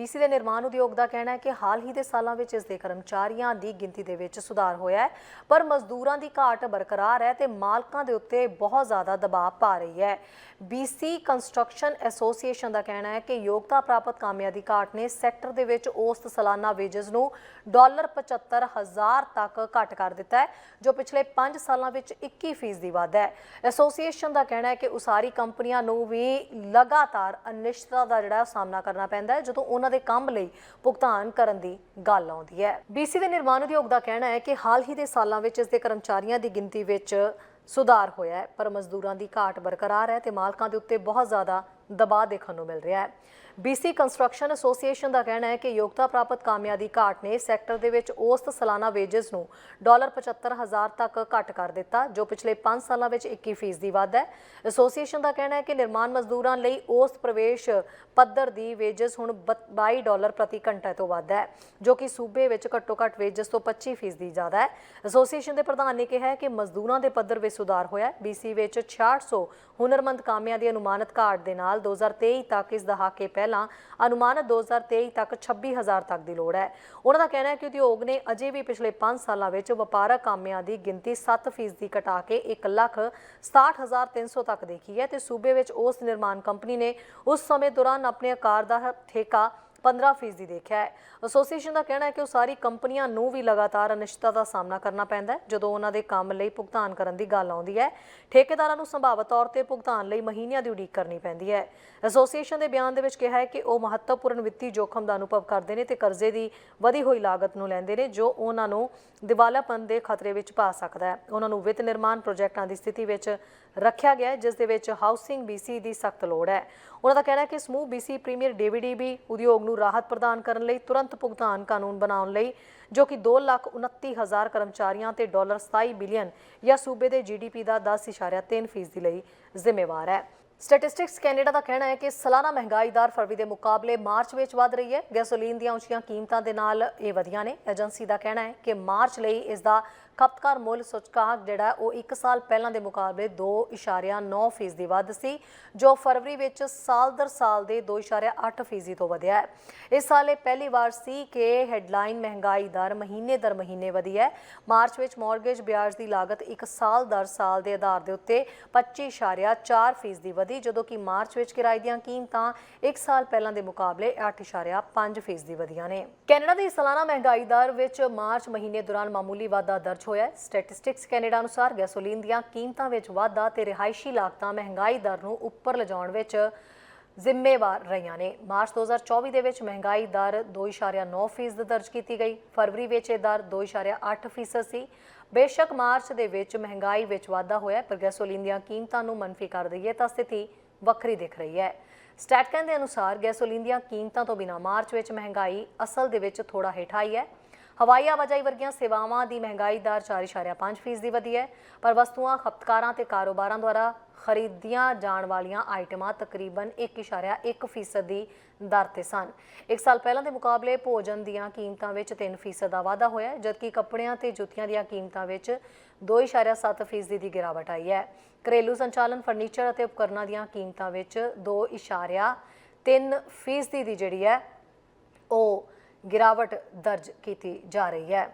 BC ਦੇ ਨਿਰਮਾਣ ਉਦਯੋਗ ਦਾ ਕਹਿਣਾ ਹੈ ਕਿ ਹਾਲ ਹੀ ਦੇ ਸਾਲਾਂ ਵਿੱਚ ਇਸ ਦੇ ਕਰਮਚਾਰੀਆਂ ਦੀ ਗਿਣਤੀ ਦੇ ਵਿੱਚ ਸੁਧਾਰ ਹੋਇਆ ਹੈ, ਪਰ ਮਜ਼ਦੂਰਾਂ ਦੀ ਘਾਟ ਬਰਕਰਾਰ ਹੈ ਤੇ ਮਾਲਕਾਂ ਦੇ ਉੱਤੇ ਬਹੁਤ ਜ਼ਿਆਦਾ ਦਬਾਅ ਪਾ ਰਹੀ ਹੈ। ਬੀਸੀ ਕੰਸਟਰਕਸ਼ਨ ਐਸੋਸੀਏਸ਼ਨ ਦਾ ਕਹਿਣਾ ਹੈ ਕਿ ਯੋਗਤਾ ਪ੍ਰਾਪਤ ਕਾਮਿਆਂ ਦੀ ਘਾਟ ਨੇ ਸੈਕਟਰ ਦੇ ਵਿੱਚ ਔਸਤ ਸਾਲਾਨਾ ਵੇਜਸ ਨੂੰ ਡਾਲਰ 75000 ਤੱਕ ਘੱਟ ਕਰ ਦਿੱਤਾ ਹੈ, ਜੋ ਪਿਛਲੇ 5 ਸਾਲਾਂ ਵਿੱਚ 21% ਦੀ ਵਾਧਾ ਹੈ। ਐਸੋਸੀਏਸ਼ਨ ਦਾ ਕਹਿਣਾ ਹੈ ਕਿ ਉਸਾਰੀ ਕੰਪਨੀਆਂ ਨੂੰ ਵੀ ਲਗਾਤਾਰ ਅਨਿਸ਼ਚਿਤਤਾ ਦਾ ਜਿਹੜਾ ਸਾਹਮਣਾ ਕਰਨਾ ਪੈਂਦਾ ਹੈ, ਜਦੋਂ ਉਹਨਾਂ ਦੇ ਕੰਮ ਲਈ ਭੁਗਤਾਨ ਕਰਨ ਦੀ ਗੱਲ ਆਉਂਦੀ ਹੈ। ਬੀਸੀ ਦੇ ਨਿਰਮਾਣ ਉਦਯੋਗ ਦਾ ਕਹਿਣਾ ਹੈ ਕਿ ਹਾਲ ਹੀ ਦੇ ਸਾਲਾਂ ਵਿੱਚ ਇਸ ਦੇ ਕਰਮਚਾਰੀਆਂ ਦੀ ਗਿਣਤੀ ਵਿੱਚ ਸੁਧਾਰ ਹੋਇਆ ਹੈ, ਪਰ ਮਜ਼ਦੂਰਾਂ ਦੀ ਘਾਟ ਬਰਕਰਾਰ ਹੈ ਤੇ ਮਾਲਕਾਂ ਦੇ ਉੱਤੇ ਬਹੁਤ ਜ਼ਿਆਦਾ ਦਬਾਅ ਦੇਖਣ ਨੂੰ ਮਿਲ ਰਿਹਾ ਹੈ। ਬੀਸੀ ਕੰਸਟਰਕਸ਼ਨ ਐਸੋਸੀਏਸ਼ਨ ਦਾ ਕਹਿਣਾ ਹੈ ਕਿ ਯੋਗਤਾ ਪ੍ਰਾਪਤ ਕਾਮਿਆਂ ਦੀ ਘਾਟ ਨੇ ਸੈਕਟਰ ਦੇ ਵਿੱਚ ਔਸਤ ਸਾਲਾਨਾ ਵੇਜਸ ਨੂੰ ਡਾਲਰ 75000 ਤੱਕ ਘੱਟ ਕਰ ਦਿੱਤਾ, ਜੋ ਪਿਛਲੇ 5 ਸਾਲਾਂ ਵਿੱਚ 21% ਦੀ ਵਾਧਾ ਹੈ। ਐਸੋਸੀਏਸ਼ਨ ਦਾ ਕਹਿਣਾ ਹੈ ਕਿ ਨਿਰਮਾਣ ਮਜ਼ਦੂਰਾਂ ਲਈ ਔਸਤ ਪ੍ਰਵੇਸ਼ ਪੱਧਰ ਦੀ ਵੇਜਸ ਹੁਣ 22 ਡਾਲਰ ਪ੍ਰਤੀ ਘੰਟਾ ਤੋਂ ਵੱਧ ਹੈ, ਜੋ ਕਿ ਸੂਬੇ ਵਿੱਚ ਘੱਟੋ ਘੱਟ ਵੇਜਸ ਤੋਂ 25% ਦੀ ਜ਼ਿਆਦਾ ਹੈ। ਐਸੋਸੀਏਸ਼ਨ ਦੇ ਪ੍ਰਧਾਨ ਨੇ ਕਿਹਾ ਕਿ ਮਜ਼ਦੂਰਾਂ ਦੇ ਪੱਧਰ ਵਿੱਚ ਸੁਧਾਰ ਹੋਇਆ ਹੈ। ਬੀਸੀ ਵਿੱਚ 6600 ਹੁਨਰਮੰਦ ਕਾਮਿਆਂ ਦੀ ਅਨੁਮਾਨਿਤ ਘਾਟ ਦੇ ਨਾਲ 2023 ਤੱਕ ਇਸ ਦਹਾਕੇ ਪਹਿਲਾਂ ਅਨੁਮਾਨਿਤ 2023 ਤੱਕ 26000 ਤੱਕ ਦੀ ਲੋੜ ਹੈ। ਉਹਨਾਂ ਦਾ ਕਹਿਣਾ ਹੈ ਕਿ ਉਦਯੋਗ ਨੇ ਅਜੇ ਵੀ ਪਿਛਲੇ 5 ਸਾਲਾਂ ਵਿੱਚ ਵਪਾਰਕ ਕਾਮਿਆਂ ਦੀ ਗਿਣਤੀ 7% ਦੀ ਘਟਾ ਕੇ 1 ਲੱਖ 67300 ਤੱਕ ਦੇਖੀ ਹੈ ਤੇ ਸੂਬੇ ਵਿੱਚ ਉਸ ਨਿਰਮਾਣ ਕੰਪਨੀ ਨੇ ਉਸ ਸਮੇਂ ਦੌਰਾਨ ਆਪਣੇ ਆਕਾਰ ਦਾ ਠੇਕਾ 15% ਦੇਖਿਆ ਹੈ। ਐਸੋਸੀਏਸ਼ਨ ਦਾ ਕਹਿਣਾ ਹੈ ਕਿ ਉਹ ਸਾਰੀ ਕੰਪਨੀਆਂ ਨੂੰ ਵੀ ਲਗਾਤਾਰ ਅਨਿਸ਼ਚਿਤਤਾ ਦਾ ਸਾਹਮਣਾ ਕਰਨਾ ਪੈਂਦਾ ਹੈ, ਜਦੋਂ ਉਹਨਾਂ ਦੇ ਕੰਮ ਲਈ ਭੁਗਤਾਨ ਕਰਨ ਦੀ ਗੱਲ ਆਉਂਦੀ ਹੈ। ਠੇਕੇਦਾਰਾਂ ਨੂੰ ਸੰਭਾਵਤ ਤੌਰ ਤੇ ਭੁਗਤਾਨ ਲਈ ਮਹੀਨਿਆਂ ਦੀ ਉਡੀਕ ਕਰਨੀ ਪੈਂਦੀ ਹੈ। ਐਸੋਸੀਏਸ਼ਨ ਦੇ ਬਿਆਨ ਦੇ ਵਿੱਚ ਕਿਹਾ ਹੈ ਕਿ ਉਹ ਮਹੱਤਵਪੂਰਨ ਵਿੱਤੀ ਜੋਖਮ ਦਾ ਅਨੁਭਵ ਕਰਦੇ ਨੇ ਤੇ ਕਰਜ਼ੇ ਦੀ ਵਧੀ ਹੋਈ ਲਾਗਤ ਨੂੰ ਲੈਂਦੇ ਨੇ, ਜੋ ਉਹਨਾਂ ਨੂੰ ਦਿਵਾਲਾਪਨ ਦੇ ਖਤਰੇ ਵਿੱਚ ਪਾ ਸਕਦਾ ਹੈ। ਉਹਨਾਂ ਨੂੰ ਵਿੱਤ ਨਿਰਮਾਣ ਪ੍ਰੋਜੈਕਟਾਂ ਦੀ ਸਥਿਤੀ ਵਿੱਚ ਰੱਖਿਆ ਗਿਆ ਹੈ, ਜਿਸ ਦੇ ਵਿੱਚ ਹਾਊਸਿੰਗ ਬੀਸੀ ਦੀ ਸਖਤ ਲੋੜ ਹੈ। ਉਹਨਾਂ ਦਾ ਕਹਿਣਾ ਹੈ ਕਿ ਸਮੂਹ ਬੀਸੀ ਪ੍ਰੀਮੀਅਰ ਡੀਵੀਡੀਬੀ ਉਦਯੋਗ ਨੂੰ ਰਾਹਤ ਪ੍ਰਦਾਨ ਕਰਨ ਲਈ ਤੁਰੰਤ ਭੁਗਤਾਨ ਕਾਨੂੰਨ ਬਣਾਉਣ ਲਈ ਜੋ ਕਿ 2,29,000 ਕਰਮਚਾਰੀਆਂ ਤੇ ਡਾਲਰ 27 ਬਿਲੀਅਨ ਜਾਂ ਸੂਬੇ ਦੇ ਜੀਡੀਪੀ ਦਾ 10.3% ਲਈ ਜ਼ਿੰਮੇਵਾਰ ਹੈ। ਸਟੈਟਿਸਟਿਕਸ ਕੈਨੇਡਾ ਦਾ ਕਹਿਣਾ ਹੈ ਕਿ ਸਾਲਾਨਾ ਮਹਿੰਗਾਈ ਦਰ ਫਰਵਰੀ ਦੇ ਮੁਕਾਬਲੇ ਮਾਰਚ ਵਿੱਚ ਵਧ ਰਹੀ ਹੈ। ਗੈਸੋਲੀਨ ਦੀਆਂ ਉੱਚੀਆਂ ਕੀਮਤਾਂ ਦੇ ਨਾਲ ਇਹ ਵਧੀਆਂ ਨੇ। ਏਜੰਸੀ ਦਾ ਕਹਿਣਾ ਹੈ ਕਿ ਮਾਰਚ ਲਈ ਇਸ ਦਾ ਖਪਤਕਾਰ ਮੁੱਲ ਸੂਚਕਾਂਕ ਜਿਹੜਾ ਉਹ 1 ਸਾਲ ਪਹਿਲਾਂ ਦੇ ਮੁਕਾਬਲੇ 2.9% ਦੀ ਵੱਧ ਸੀ, ਜੋ ਫਰਵਰੀ ਵਿੱਚ ਸਾਲ ਦਰ ਸਾਲ ਦੇ 2.8% ਤੋਂ ਵਧਿਆ ਹੈ। ਇਸ ਸਾਲ ਇਹ ਪਹਿਲੀ ਵਾਰ ਸੀ ਕਿ ਹੈਡਲਾਈਨ ਮਹਿੰਗਾਈ ਦਰ ਮਹੀਨੇ ਦਰ ਮਹੀਨੇ ਵਧੀ ਹੈ। ਮਾਰਚ ਵਿੱਚ ਮਾਰਗੇਜ ਵਿਆਜ ਦੀ ਲਾਗਤ 1 ਸਾਲ ਦਰ ਸਾਲ ਦੇ ਆਧਾਰ ਦੇ ਉੱਤੇ 25.4% ਦੀ ਵਧੀ ਜਦੋਂ ਕਿ ਮਾਰਚ ਵਿੱਚ ਕਿਰਾਏ ਦੀਆਂ ਕੀਮਤਾਂ 1 ਸਾਲ ਪਹਿਲਾਂ ਦੇ ਮੁਕਾਬਲੇ 8.5% ਦੀ ਵਧੀਆਂ ਨੇ। ਕੈਨੇਡਾ ਦੀ ਸਾਲਾਨਾ ਮਹਿੰਗਾਈ ਦਰ ਵਿੱਚ ਮਾਰਚ ਮਹੀਨੇ ਦੌਰਾਨ ਮਾਮੂਲੀ ਵਾਧਾ ਦਰਜ ਹੋਇਆ ਹੈ। ਸਟੈਟਿਸਟਿਕਸ ਕੈਨੇਡਾ ਅਨੁਸਾਰ ਗੈਸੋਲੀਨ ਦੀਆਂ ਕੀਮਤਾਂ ਵਿੱਚ ਵਾਧਾ ਤੇ ਰਿਹਾਇਸ਼ੀ ਲਾਗਤਾਂ ਮਹਿੰਗਾਈ ਦਰ ਨੂੰ ਉੱਪਰ ਲਿਜਾਉਣ ਵਿੱਚ ਜ਼ਿੰਮੇਵਾਰ ਰਹੀਆਂ ਨੇ। ਮਾਰਚ 2024 ਦੇ ਵਿੱਚ ਮਹਿੰਗਾਈ ਦਰ 2.9% ਦਰਜ ਕੀਤੀ ਗਈ। ਫਰਵਰੀ ਵਿੱਚ ਇਹ ਦਰ 2.8% ਸੀ। ਬੇਸ਼ੱਕ ਮਾਰਚ ਦੇ ਵਿੱਚ ਮਹਿੰਗਾਈ ਵਿੱਚ ਵਾਧਾ ਹੋਇਆ ਪਰ ਗੈਸੋਲੀਨ ਦੀਆਂ ਕੀਮਤਾਂ ਨੂੰ ਮੰਨਫੀ ਕਰ ਦਈਏ ਤਾਂ ਸਥਿਤੀ ਵੱਖਰੀ ਦਿਖ ਰਹੀ ਹੈ। ਸਟੈਟਕਨ ਦੇ ਅਨੁਸਾਰ ਗੈਸੋਲੀਨ ਦੀਆਂ ਕੀਮਤਾਂ ਤੋਂ ਬਿਨਾਂ ਮਾਰਚ ਵਿੱਚ ਮਹਿੰਗਾਈ ਅਸਲ ਦੇ ਵਿੱਚ ਥੋੜਾ ਹੇਠ ਆਈ ਹੈ। ਹਵਾਈ ਆਵਾਜਾਈ ਵਰਗੀਆਂ ਸੇਵਾਵਾਂ ਦੀ ਮਹਿੰਗਾਈ ਦਰ 4.5% ਦੀ ਵਧੀ ਹੈ, ਪਰ ਵਸਤੂਆਂ, ਖਪਤਕਾਰਾਂ ਤੇ ਕਾਰੋਬਾਰਾਂ ਦੁਆਰਾ ਖਰੀਦੀਆਂ ਜਾਣ ਵਾਲੀਆਂ ਆਈਟਮਾਂ ਤਕਰੀਬਨ 1.1% ਦੀ ਦਰ ਤੇ ਸਨ। ਇੱਕ ਸਾਲ ਪਹਿਲਾਂ ਦੇ ਮੁਕਾਬਲੇ ਭੋਜਨ ਦੀਆਂ ਕੀਮਤਾਂ ਵਿੱਚ 3% ਦਾ ਵਾਧਾ ਹੋਇਆ ਜਦਕਿ ਕੱਪੜਿਆਂ ਤੇ ਜੁੱਤੀਆਂ ਦੀਆਂ ਕੀਮਤਾਂ ਵਿੱਚ 2.7% ਦੀ ਗਿਰਾਵਟ ਆਈ ਹੈ। ਘਰੇਲੂ ਸੰਚਾਲਨ, ਫਰਨੀਚਰ ਅਤੇ ਉਪਕਰਨਾਂ ਦੀਆਂ ਕੀਮਤਾਂ ਵਿੱਚ 2.3% ਦੀ ਜਿਹੜੀ ਹੈ, ਉਹ ਗਿਰਾਵਟ ਦਰਜ ਕੀਤੀ ਜਾ ਰਹੀ ਹੈ।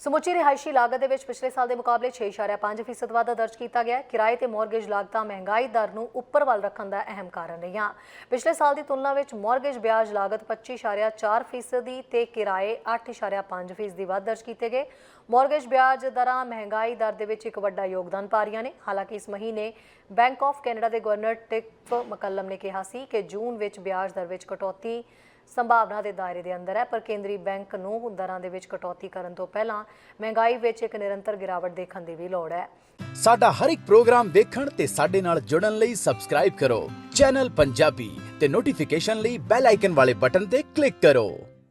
ਸਮੁੱਚੀ ਰਿਹਾਇਸ਼ੀ ਲਾਗਤ ਦੇ ਵਿੱਚ ਪਿਛਲੇ ਸਾਲ ਦੇ ਮੁਕਾਬਲੇ 6.5% ਵਾਧਾ ਦਰਜ ਕੀਤਾ ਗਿਆ ਹੈ। ਕਿਰਾਏ ਤੇ ਮਾਰਗੇਜ ਲਾਗਤਾਂ ਮਹਿੰਗਾਈ ਦਰ ਨੂੰ ਉੱਪਰ ਵੱਲ ਰੱਖਣ ਦਾ ਅਹਿਮ ਕਾਰਨ ਰਹੀਆਂ। ਪਿਛਲੇ ਸਾਲ ਦੀ ਤੁਲਨਾ ਵਿੱਚ ਮਾਰਗੇਜ ਵਿਆਜ ਲਾਗਤ 25.4% ਦੀ ਤੇ ਕਿਰਾਏ 8.5% ਦੀ ਵਾਧ ਦਰਜ ਕੀਤੇ ਗਏ। ਮਾਰਗੇਜ ਵਿਆਜ ਦਰਾਂ ਮਹਿੰਗਾਈ ਦਰ ਦੇ ਵਿੱਚ ਇੱਕ ਵੱਡਾ ਯੋਗਦਾਨ ਪਾ ਰਹੀਆਂ ਨੇ। ਹਾਲਾਂਕਿ ਇਸ ਮਹੀਨੇ ਬੈਂਕ ਆਫ ਕੈਨੇਡਾ ਦੇ ਗਵਰਨਰ ਟਿਕ ਮਕੱਲਮ ਨੇ ਕਿਹਾ ਸੀ ਕਿ ਜੂਨ ਵਿੱਚ ਵਿਆਜ ਦਰ ਵਿੱਚ ਕਟੌਤੀ ਸੰਭਾਵਨਾ ਦੇ ਦਾਇਰੇ ਦੇ ਅੰਦਰ ਹੈ, ਪਰ ਕੇਂਦਰੀ ਬੈਂਕ ਨੂੰ ਦਰਾਂ ਦੇ ਵਿੱਚ ਕਟੌਤੀ ਕਰਨ ਤੋਂ ਪਹਿਲਾਂ ਮਹਿੰਗਾਈ ਵਿੱਚ ਇੱਕ ਨਿਰੰਤਰ ਗਿਰਾਵਟ ਦੇਖਣ ਦੀ ਵੀ ਲੋੜ ਹੈ। ਸਾਡਾ ਹਰ ਇੱਕ ਪ੍ਰੋਗਰਾਮ ਦੇਖਣ ਤੇ ਸਾਡੇ ਨਾਲ ਜੁੜਨ ਲਈ ਸਬਸਕ੍ਰਾਈਬ ਕਰੋ। ਚੈਨਲ ਪੰਜਾਬੀ ਤੇ ਨੋਟੀਫਿਕੇਸ਼ਨ ਲਈ ਬੈਲ ਆਈਕਨ ਵਾਲੇ ਬਟਨ ਤੇ ਕਲਿੱਕ ਕਰੋ।